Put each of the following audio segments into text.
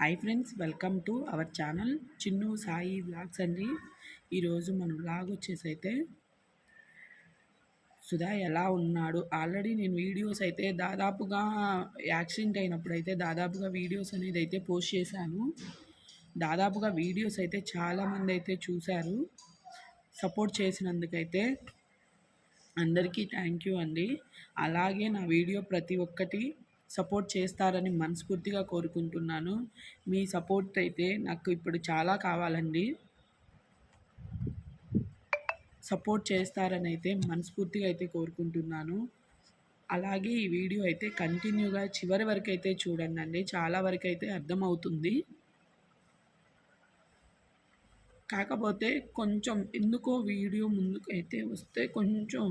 Hi friends welcome to our channel Chinnu Sai vlogs అండి. ఈరోజు మన బ్లాగ్ వచ్చేసి అయితే సుధా ఎలా ఉన్నాడు? ఆల్రెడీ నేను వీడియోస్ అయితే దాదాపుగా యాక్సిడెంట్ అయినప్పుడు అయితే దాదాపుగా వీడియోస్ అనేది అయితే పోస్ట్ చేశాను. దాదాపుగా వీడియోస్ అయితే చాలామంది అయితే చూశారు. సపోర్ట్ చేసినందుకైతే అందరికీ థ్యాంక్ యూ అండి. అలాగే నా వీడియో ప్రతి ఒక్కటి సపోర్ట్ చేస్తారని మనస్ఫూర్తిగా కోరుకుంటున్నాను. మీ సపోర్ట్ అయితే నాకు ఇప్పుడు చాలా కావాలండి. సపోర్ట్ చేస్తారని అయితే మనస్ఫూర్తిగా అయితే కోరుకుంటున్నాను. అలాగే ఈ వీడియో అయితే కంటిన్యూగా చివరి వరకు అయితే చూడండి అండి. చాలా వరకు అయితే అర్థమవుతుంది కాకపోతే కొంచెం ఎందుకో వీడియో ముందుకు అయితే వస్తే కొంచెం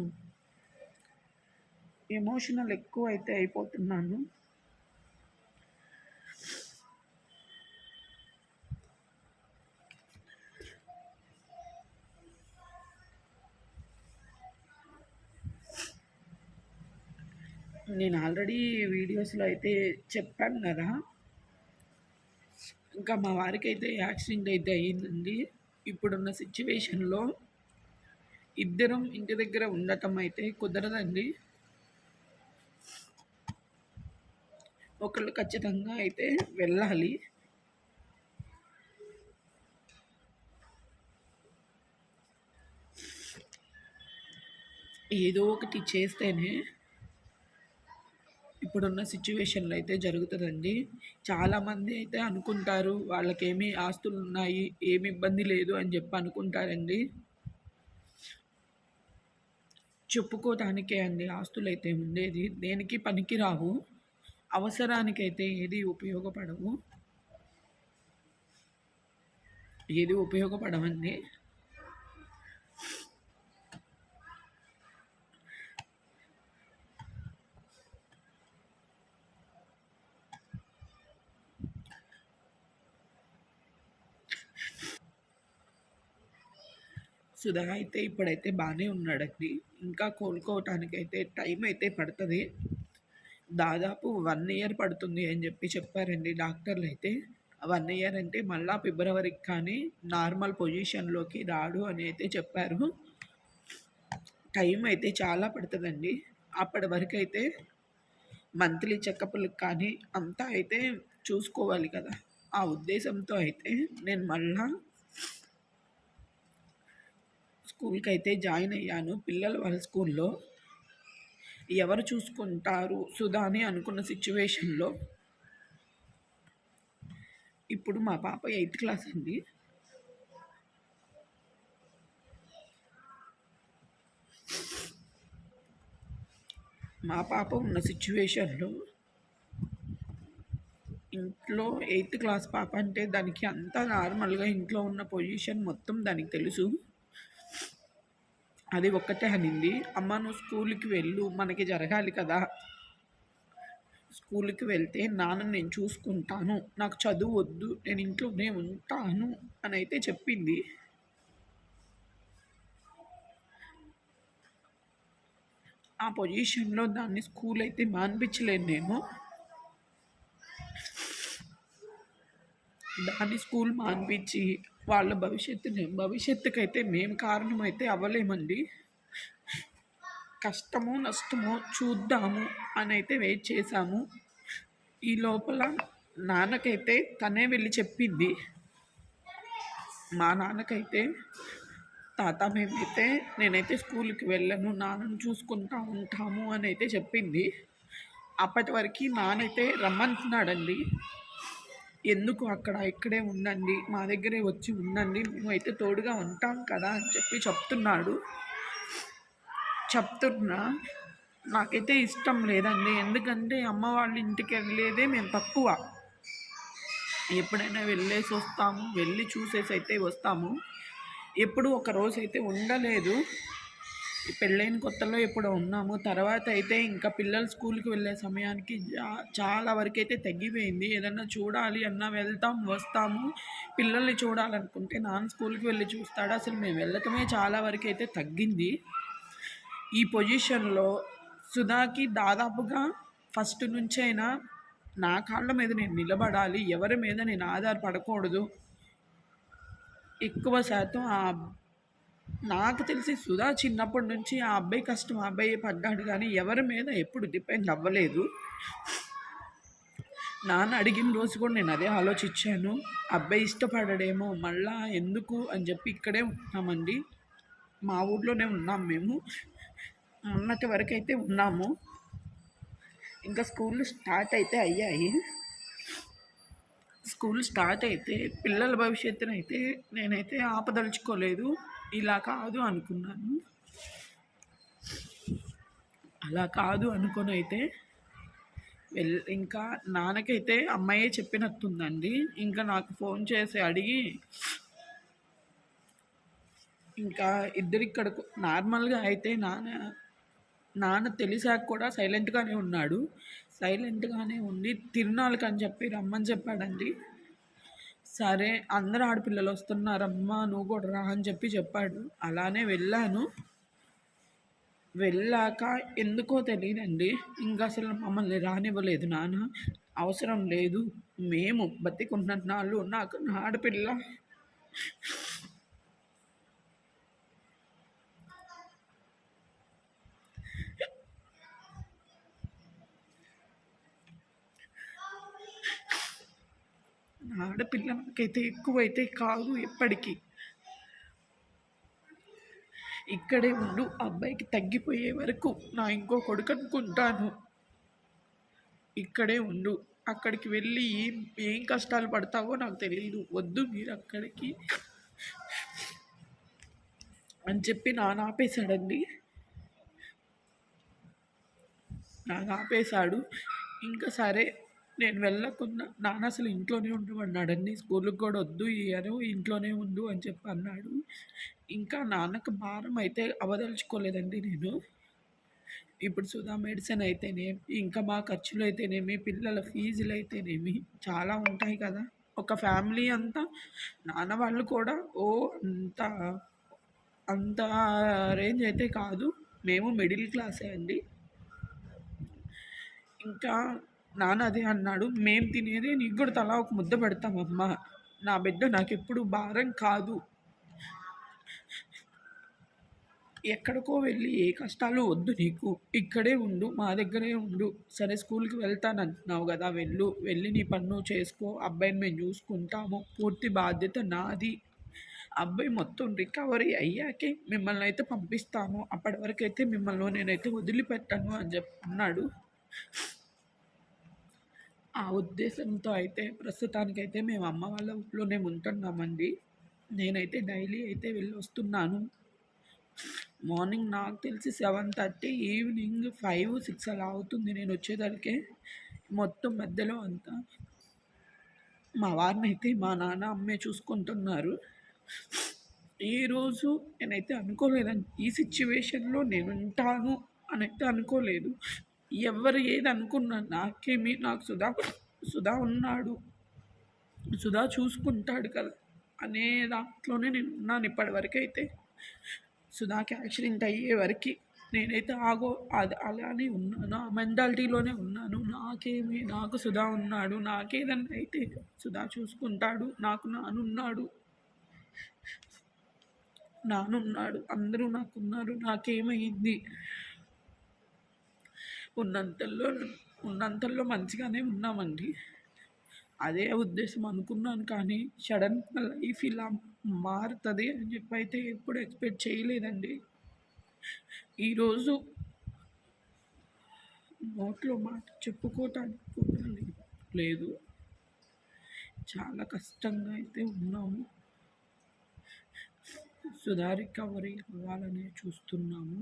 ఎమోషనల్ ఎక్కువ అయితే అయిపోతున్నాను. నేను ఆల్రెడీ వీడియోస్లో అయితే చెప్పాను కదా. ఇంకా మా వారికి అయితే యాక్సిడెంట్ అయితే అయ్యిందండి. ఇప్పుడున్న సిచ్యువేషన్లో ఇద్దరం ఇంటి దగ్గర ఉండటం అయితే కుదరదండి. ఒకళ్ళు ఖచ్చితంగా అయితే వెళ్ళాలి. ఏదో ఒకటి చేస్తేనే ఇప్పుడున్న సిచ్యువేషన్లో అయితే జరుగుతుందండి. చాలామంది అయితే అనుకుంటారు వాళ్ళకేమి ఆస్తులు ఉన్నాయి ఏమి ఇబ్బంది లేదు అని చెప్పి అనుకుంటారండి. చెప్పుకోవటానికే అండి ఆస్తులు అయితే ఉండేది. దేనికి పనికి రావు అవసరానికైతే ఏది ఉపయోగపడవు. ఏది ఉపయోగపడవండి. సుధా అయితే ఇప్పుడైతే బాగానే ఉన్నాడండి. ఇంకా కోలుకోవటానికి అయితే టైం అయితే పడుతుంది. దాదాపు వన్ ఇయర్ పడుతుంది అని చెప్పి చెప్పారండి డాక్టర్లు అయితే వన్ ఇయర్ అంటే మళ్ళా ఫిబ్రవరికి కానీ నార్మల్ పొజిషన్లోకి రాడు అని అయితే చెప్పారు. టైం అయితే చాలా పడుతుందండి. అప్పటి వరకు అయితే మంత్లీ చెకప్లకు కానీ అంతా అయితే చూసుకోవాలి కదా. ఆ ఉద్దేశంతో అయితే నేను మళ్ళా స్కూల్కి అయితే జాయిన్ అయ్యాను. పిల్లలు వాళ్ళ స్కూల్లో ఎవరు చూసుకుంటారు సుధాని అనుకున్న సిచ్యువేషన్లో? ఇప్పుడు మా పాప ఎయిత్ క్లాస్ అండి. మా పాప ఉన్న సిచ్యువేషన్లో ఇంట్లో ఎయిత్ క్లాస్ పాప అంటే దానికి అంతా నార్మల్గా ఇంట్లో ఉన్న పొజిషన్ మొత్తం దానికి తెలుసు. అది ఒక్కటే అనింది. అమ్మ నువ్వు స్కూల్కి వెళ్ళు. మనకి జరగాలి కదా. స్కూల్కి వెళ్తే నాన్న నేను చూసుకుంటాను. నాకు చదువు వద్దు. నేను ఇంట్లోనే ఉంటాను అని అయితే చెప్పింది. ఆ పొజిషన్లో దాన్ని స్కూల్ అయితే మానిపించలేను నేను. దాన్ని స్కూల్ మాన్పించి వాళ్ళ భవిష్యత్తుని భవిష్యత్తుకైతే మేము కారణం అయితే అవ్వలేమండి. కష్టమో నష్టమో చూద్దాము అని అయితే వెయిట్ చేశాము. ఈ లోపల నాన్నకైతే తనే వెళ్ళి చెప్పింది. మా నాన్నకైతే తాత మేమైతే నేనైతే స్కూల్కి వెళ్ళను నాన్నను చూసుకుంటా ఉంటాము అని అయితే చెప్పింది. అప్పటి వరకు నానైతే రమ్మంటున్నాడండి. ఎందుకు అక్కడ ఇక్కడే ఉండండి మా దగ్గరే వచ్చి ఉండండి మేము అయితే తోడుగా ఉంటాం కదా అని చెప్పి చెప్తున్నాడు. చెప్తున్నా నాకైతే ఇష్టం లేదండి. ఎందుకంటే అమ్మ వాళ్ళ ఇంటికి వెళ్ళేదే మేము తక్కువ. ఎప్పుడైనా వెళ్ళేసి వస్తాము వెళ్ళి చూసేసి అయితే వస్తాము. ఎప్పుడు ఒక రోజు అయితే ఉండలేదు. పెళ్ళైన కొత్తలో ఇప్పుడు ఉన్నాము. తర్వాత అయితే ఇంకా పిల్లలు స్కూల్కి వెళ్ళే సమయానికి చాలా వరకు అయితే తగ్గిపోయింది. ఏదన్నా చూడాలి అన్నా వెళ్తాం వస్తాము. పిల్లల్ని చూడాలనుకుంటే నాన్న స్కూల్కి వెళ్ళి చూస్తాడు. అసలు మేము వెళ్ళటమే చాలా వరకు అయితే తగ్గింది. ఈ పొజిషన్లో సుధాకి దాదాపుగా ఫస్ట్ నుంచి అయినా నా కాళ్ళ మీద నేను నిలబడాలి ఎవరి మీద నేను ఆధారపడకూడదు. ఎక్కువ శాతం ఆ నాకు తెలిసి సుధా చిన్నప్పటి నుంచి ఆ అబ్బాయి కష్టం ఆ అబ్బాయి పడ్డాడు కానీ ఎవరి మీద ఎప్పుడు డిపెండ్ అవ్వలేదు. నాన్న అడిగిన రోజు కూడా నేను అదే ఆలోచించాను. అబ్బాయి ఇష్టపడడేమో మళ్ళా ఎందుకు అని చెప్పి ఇక్కడే ఉన్నామండి. మా ఊర్లోనే ఉన్నాం మేము. ఉన్నటి వరకు అయితే ఉన్నాము. ఇంకా స్కూల్ స్టార్ట్ అయితే అయ్యాయి. స్కూల్ స్టార్ట్ అయితే పిల్లల భవిష్యత్తునైతే నేనైతే ఆపదలుచుకోలేదు. ఇలా కాదు అనుకున్నాను. అలా కాదు అనుకొని అయితే వెల్ ఇంకా నాన్నకైతే అమ్మాయే చెప్పినట్టుందండి. ఇంకా నాకు ఫోన్ చేసి అడిగి ఇంకా ఇద్దరు ఇక్కడ నార్మల్గా అయితే నాన్న నాన్న తెలిసాక కూడా సైలెంట్గానే ఉన్నాడు. సైలెంట్గానే ఉండి తిరునాళ్ళకి అని చెప్పి రమ్మని చెప్పాడండి. సరే అందరు ఆడపిల్లలు వస్తున్నారమ్మా నువ్వు కూడా రా అని చెప్పి చెప్పాడు. అలానే వెళ్ళాను. వెళ్ళాక ఎందుకో తెలియదండి. ఇంకా అసలు మమ్మల్ని రానివ్వలేదు నాన్న. అవసరం లేదు. మేము బతికున్న నాళ్ళు నాకు నా ఆడపిల్ల. నా ఎక్కువైతే కాదు ఎప్పటికీ. ఇక్కడే ఉండు అబ్బాయికి తగ్గిపోయే వరకు నా ఇంకో కొడుకు అనుకుంటాను. ఇక్కడే ఉండు అక్కడికి వెళ్ళి ఏం ఏం కష్టాలు పడతావో నాకు తెలియదు వద్దు మీరు అక్కడికి. అని చెప్పి నాన్న ఆపేశాడండి. నాన్న ఆపేశాడు. ఇంకా సరే నేను వెళ్ళకుండా నాన్న అసలు ఇంట్లోనే ఉండమన్నాడండి స్కూల్కి కూడా వద్దు ఇయర్ ఇంట్లోనే ఉండు అని చెప్పి అన్నాడు. ఇంకా నాన్నకు భారం అయితే అవదలుచుకోలేదండి నేను. ఇప్పుడు సుధా మెడిసిన్ అయితేనేమి ఇంకా మా ఖర్చులు అయితేనేమి పిల్లల ఫీజులు అయితేనేమి చాలా ఉంటాయి కదా. ఒక ఫ్యామిలీ అంతా నాన్న వాళ్ళు కూడా ఓ అంత అంత రేంజ్ అయితే కాదు. మేము మిడిల్ క్లాసే అండి. ఇంకా నాన్న అదే అన్నాడు. మేము తినేదే నీకు కూడా తలా ఒక ముద్ద పెడతామమ్మా. నా బిడ్డ నాకు ఎప్పుడు భారం కాదు. ఎక్కడికో వెళ్ళి ఏ కష్టాలు వద్దు నీకు. ఇక్కడే ఉండు మా దగ్గరే ఉండు. సరే స్కూల్కి వెళ్తాను అంటున్నావు కదా వెళ్ళు. వెళ్ళి నీ పన్ను చేసుకో. అబ్బాయిని మేము చూసుకుంటాము. పూర్తి బాధ్యత నాది. అబ్బాయి మొత్తం రికవరీ అయ్యాకే మిమ్మల్ని అయితే పంపిస్తాను అప్పటి వరకు అయితే మిమ్మల్ని నేనైతే వదిలిపెట్టాను అని చెప్తున్నాడు ఆ ఉద్దేశంతో అయితే ప్రస్తుతానికైతే మేము అమ్మ వాళ్ళ ఊళ్ళోనే ఉంటున్నామండి. నేనైతే డైలీ అయితే వెళ్ళి వస్తున్నాను మార్నింగ్ నాకు తెలిసి seven thirty evening five six అలా అవుతుంది నేను వచ్చేదానికే. మొత్తం మధ్యలో అంతా మా వారిని అయితే మా నాన్న అమ్మే చూసుకుంటున్నారు. ఈరోజు నేనైతే అనుకోలేదండి. ఈ సిచ్యువేషన్లో నేను ఉంటాను అని అయితే అనుకోలేదు. ఎవరు ఏది అనుకున్నా నాకేమి నాకు సుధా సుధా ఉన్నాడు. సుధా చూసుకుంటాడు కదా అనే దాంట్లోనే నేను ఉన్నాను ఇప్పటివరకు అయితే సుధాకి యాక్సిడెంట్ అయ్యే వరకు నేనైతే ఆగో అది అలానే ఉన్నాను. ఆ మెంటాలిటీలోనే ఉన్నాను. నాకేమి నాకు సుధా ఉన్నాడు. నాకేదన్నా అయితే సుధా చూసుకుంటాడు. నాకు నానున్నాడు. నానున్నాడు. అందరూ నాకున్నారు. నాకేమైంది? ఉన్నంతల్లో ఉన్నంతల్లో మంచిగానే ఉన్నామండి. అదే ఉద్దేశం అనుకున్నాను కానీ సడన్గా లైఫ్ ఇలా మారుతుంది అని చెప్పి అయితే ఎప్పుడు ఎక్స్పెక్ట్ చేయలేదండి. ఈరోజు నోట్లో మాట చెప్పుకోవటానికి కూడా లేదు. చాలా కష్టంగా అయితే ఉన్నాము సుధా రికవరీ అవ్వాలని చూస్తున్నాము.